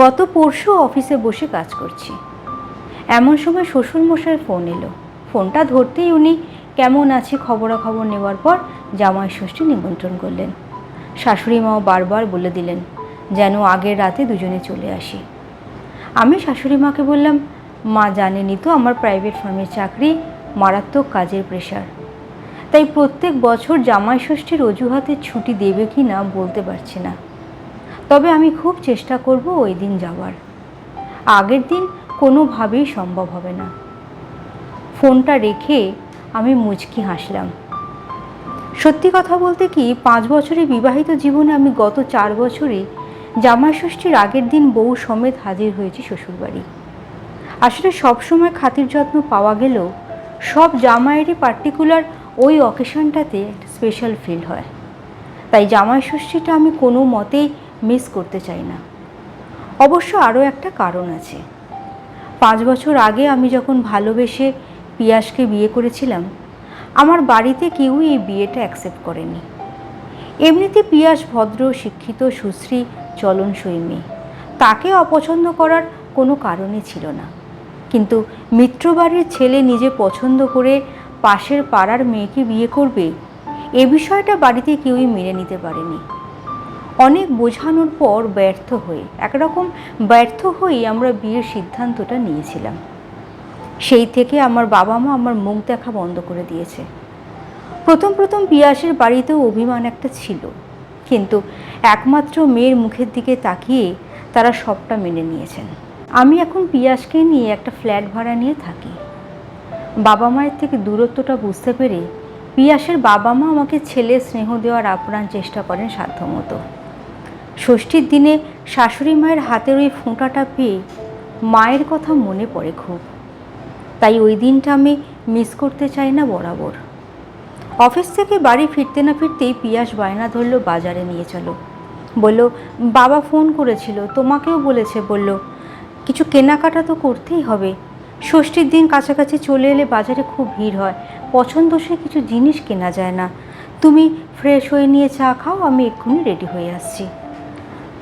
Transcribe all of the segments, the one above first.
গত পরশু অফিসে বসে কাজ করছি। এমন সময় শ্বশুরমশাইয়ের ফোন এলো। ফোনটা ধরতেই উনি কেমন আছে খবরাখবর নেওয়ার পর জামাই ষষ্ঠী নিমন্ত্রণ করলেন। শাশুড়ি মাও বারবার বলে দিলেন, যেন আগের রাতে দুজনে চলে আসি। আমি শাশুড়ি মাকে বললাম, মা জানেনি তো আমার প্রাইভেট ফার্মের চাকরি, মারাত্মক কাজের প্রেশার তাই প্রত্যেক বছর জামাই ষষ্ঠীর অজুহাতে ছুটি দেবে কি না বলতে পারছি না। তবে আমি খুব চেষ্টা করব ওই দিন যাওয়ার। আগের দিন কোনোভাবেই সম্ভব হবে না। ফোনটা রেখে আমি মুচকি হাসলাম। সত্যি কথা বলতে কি, পাঁচ বছরের বিবাহিত জীবনে আমি গত চার বছরে জামাই ষষ্ঠীর আগের দিন বউ সমেত হাজির হয়েছি শ্বশুরবাড়ি। আসলে সবসময় খাতির যত্ন পাওয়া গেলেও সব জামাইয়েরই পার্টিকুলার ওই অকেশনটাতে স্পেশাল ফিল হয়। তাই জামাই ষষ্ঠীটা আমি কোনো মতেই মিস করতে চাই না। অবশ্য আরও একটা কারণ আছে। পাঁচ বছর আগে আমি যখন ভালোবেসে পিয়াসকে বিয়ে করেছিলাম, আমার বাড়িতে কেউই এই বিয়েটা অ্যাকসেপ্ট করেনি। এমনিতে পিয়াস ভদ্র, শিক্ষিত, সুশ্রী, চলনসই মেয়ে। তাকে অপছন্দ করার কোনো কারণই ছিল না। কিন্তু মিত্রবাড়ির ছেলে নিজে পছন্দ করে পাশের পাড়ার মেয়েকে বিয়ে করবে, এ বিষয়টা বাড়িতে কেউই মেনে নিতে পারেনি। অনেক বোঝানোর পর ব্যর্থ হয়ে একরকম ব্যর্থ হয়েই আমরা বিয়ের সিদ্ধান্তটা নিয়েছিলাম। সেই থেকে আমার বাবা মা আমার মুখ দেখা বন্ধ করে দিয়েছে। প্রথম প্রথম পিয়াসের বাড়িতেও অভিমান একটা ছিল। কিন্তু একমাত্র মেয়ের মুখের দিকে তাকিয়ে তারা সবটা মেনে নিয়েছেন। আমি এখন পিয়াসকে নিয়ে একটা ফ্ল্যাট ভাড়া নিয়ে থাকি। বাবা মায়ের থেকে দূরত্বটা বুঝতে পেরে পিয়াসের বাবা মা আমাকে ছেলে স্নেহ দেওয়ার আপ্রাণ চেষ্টা করেন সাধ্যমতো। ষষ্ঠীর দিনে শাশুড়ি মায়ের হাতের ওই ফোঁটাটা পেয়ে মায়ের কথা মনে পড়ে খুব। তাই ওই দিনটা আমি মিস করতে চাই না বরাবর। অফিস থেকে বাড়ি ফিরতে না ফিরতেই পিয়াস বায়না ধরলো বাজারে নিয়ে চলো। বলল, বাবা ফোন করেছিল, তোমাকেও বলেছে। বলল, কিছু কেনাকাটা তো করতেই হবে। ষষ্ঠীর দিন কাছাকাছি চলে এলে বাজারে খুব ভিড় হয়। পছন্দসই কিছু জিনিস কেনা যায় না। তুমি ফ্রেশ হয়ে নিয়ে চা খাও, আমি এক্ষুনি রেডি হয়ে আসছি।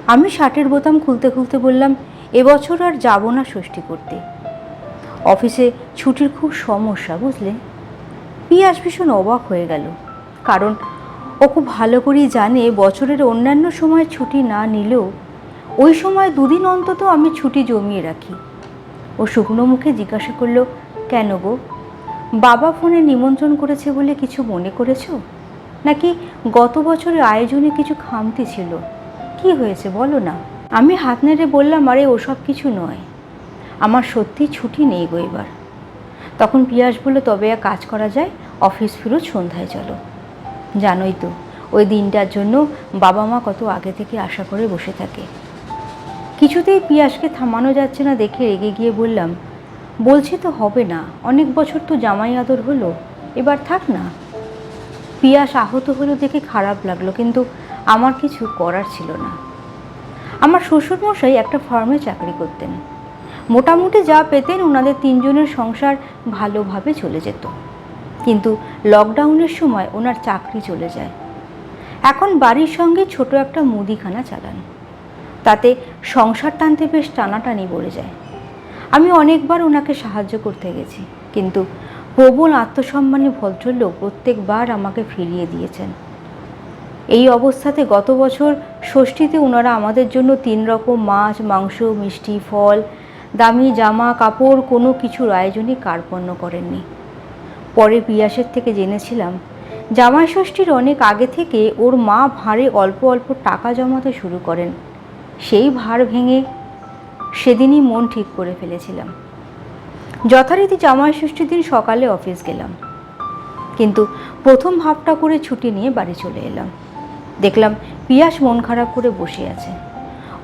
আমি শার্টের বোতাম খুলতে খুলতে বললাম এবছর আর যাব না ষষ্ঠী করতে। অফিসে ছুটির খুব সমস্যা, বুঝলে? পিয়াস ভীষণ অবাক হয়ে গেল, কারণ ও খুব ভালো করেই জানে বছরের অন্যান্য সময় ছুটি না নিলেও ওই সময় দুদিন অন্তত আমি ছুটি জমিয়ে রাখি। ও শুকনো মুখে জিজ্ঞাসা করল, কেন গো? বাবা ফোনে নিমন্ত্রণ করেছে বলে কিছু মনে করেছ? নাকি গত বছরের আয়োজনে কিছু খামতি ছিল? কি হয়েছে বলো না? আমি হাত নেড়ে বললাম, আরে, ওসব কিছু নয়। আমার সত্যি ছুটি নেই গো এবার। তখন পিয়াস বলল, তবে এক কাজ করা যায়, অফিস ফিরত সন্ধ্যায় চলো। জানোই তো, ওই দিনটার জন্য বাবা মা কত আগে থেকে আশা করে বসে থাকে। কিছুতেই পিয়াসকে থামানো যাচ্ছে না দেখে রেগে গিয়ে বললাম, বলছি তো হবে না, অনেক বছর তো জামাই আদর হলো, এবার থাক না। পিয়াস আহত হলো দেখে খারাপ লাগল, কিন্তু আমার কিছু করার ছিল না। আমার শ্বশুরমশাই একটা ফার্মে চাকরি করতেন। মোটামুটি যা পেতেন ওনাদের তিনজনের সংসার ভালোভাবে চলে যেত। কিন্তু লকডাউনের সময় ওনার চাকরি চলে যায়। এখন বাড়ির সঙ্গে ছোট একটা মুদিখানা চালান। তাতে সংসার টানতে বেশ টানাটানি পড়ে যায়। আমি অনেকবার ওনাকে সাহায্য করতে গেছি, কিন্তু প্রবল আত্মসম্মানী ভদ্রলোক প্রত্যেকবার আমাকে ফিরিয়ে দিয়েছেন। এই অবস্থাতে গত বছর ষষ্ঠীতে ওনারা আমাদের জন্য তিন রকম মাছ, মাংস, মিষ্টি, ফল, দামি জামা, কাপড়, কোনো কিছুর আয়োজনই কার্পণ্য করেননি। পরে পিয়াসের থেকে জেনেছিলাম, জামাই ষষ্ঠীর অনেক আগে থেকে ওর মা ভাঁড়ে অল্প অল্প টাকা জমাতে শুরু করেন। সেই ভার ভেঙে সেদিনই মন ঠিক করে ফেলেছিলাম। যথারীতি জামাই ষষ্ঠীর দিন সকালে অফিস গেলাম। কিন্তু প্রথম ভাবটা করে ছুটি নিয়ে বাড়ি চলে এলাম। দেখলাম পিয়াস মন খারাপ করে বসে আছে।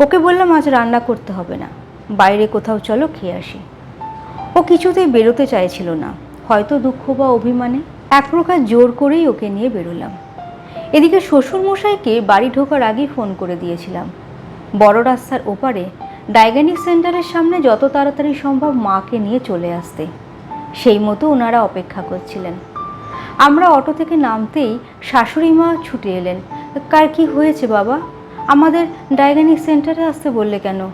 ওকে বললাম, আজ রান্না করতে হবে না। বাইরে কোথাও চলো, খেয়ে আসি। ও কিছুতেই বেরোতে চাইছিল না। হয়তো দুঃখ বা অভিমানে এক প্রকার জোর করেই ওকে নিয়ে বেরোলাম। এদিকে শ্বশুরমশাইকে বাড়ি ঢোকার আগেই ফোন করে দিয়েছিলাম। বড় রাস্তার ওপারে ডায়াগনিক সেন্টারের সামনে যত তাড়াতাড়ি সম্ভব মাকে নিয়ে চলে আসতে। সেই মতো ওনারা অপেক্ষা করছিলেন। আমরা অটো থেকে নামতেই শাশুড়ি মা ছুটে এলেন। কার কি হয়েছে বাবা? আমাদের ডায়াগনিক সেন্টারে আসতে বললে কেন?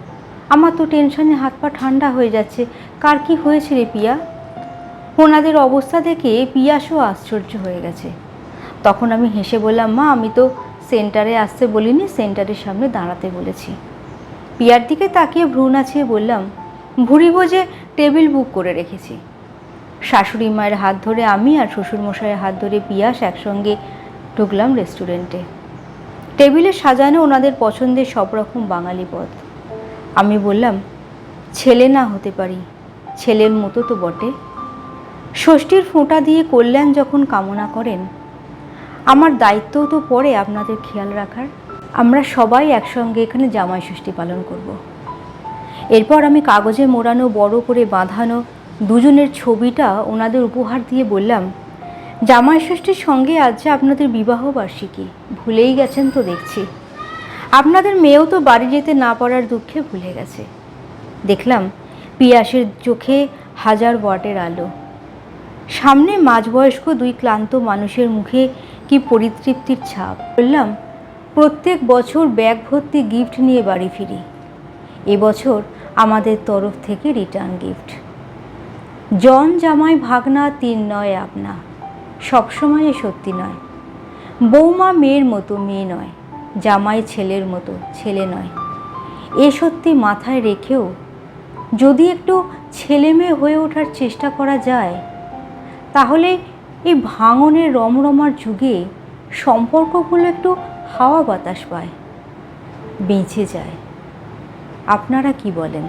আমার তো টেনশনে হাত পা ঠান্ডা হয়ে যাচ্ছে। কার কি হয়েছে রে পিয়া? ওনাদের অবস্থা দেখে পিয়াসও আশ্চর্য হয়ে গেছে। তখন আমি হেসে বললাম, মা, আমি তো সেন্টারে আসতে বলিনি, সেন্টারের সামনে দাঁড়াতে বলেছি। পিয়ার দিকে তাকিয়ে ভ্রু নাচিয়ে বললাম ভুড়ি বোঝে টেবিল বুক করে রেখেছি। শাশুড়ি মায়ের হাত ধরে আমি আর শ্বশুরমশাইয়ের হাত ধরে পিয়াস একসঙ্গে ঢুকলাম রেস্টুরেন্টে। টেবিলে সাজানো ওনাদের পছন্দের সব রকম বাঙালি পদ। আমি বললাম, ছেলে না হতে পারি, ছেলের মতো তো বটে। ষষ্ঠীর ফোঁটা দিয়ে কল্যাণ যখন কামনা করেন, আমার দায়িত্বও তো পড়ে আপনাদের খেয়াল রাখার। আমরা সবাই একসঙ্গে এখানে জামাই ষষ্ঠী পালন করব। এরপর আমি কাগজে মোড়ানো, বড় করে বাঁধানো দুজনের ছবিটা ওনাদের উপহার দিয়ে বললাম, জামাই ষষ্ঠীর সঙ্গে আজ যে আপনাদের বিবাহ বার্ষিকী, ভুলেই গেছেন তো দেখছি। আপনাদের মেয়েও তো বাড়ি যেতে না পারার দুঃখে ভুলে গেছে। দেখলাম পিয়াসের চোখে হাজার ওয়াটের আলো। সামনে মাঝবয়স্ক দুই ক্লান্ত মানুষের মুখে কি পরিতৃপ্তির ছাপ। বললাম প্রত্যেক বছর ব্যাগ ভর্তি গিফট নিয়ে বাড়ি ফিরি। এবছর আমাদের তরফ থেকে রিটার্ন গিফট। জন জামাই ভাগনা তিন নয় আপনা। সবসময় সত্যি নয়। বৌমা মেয়ের মতো মেয়ে নয়, জামাই ছেলের মতো ছেলে নয়। এ সত্যি মাথায় রেখেও যদি একটু ছেলে মেয়ে হয়ে ওঠার চেষ্টা করা যায়, তাহলে এই ভাঙনের রমরমার যুগে সম্পর্কগুলো একটু হাওয়া বাতাস পায় বেঁচে যায়। আপনারা কি বলেন?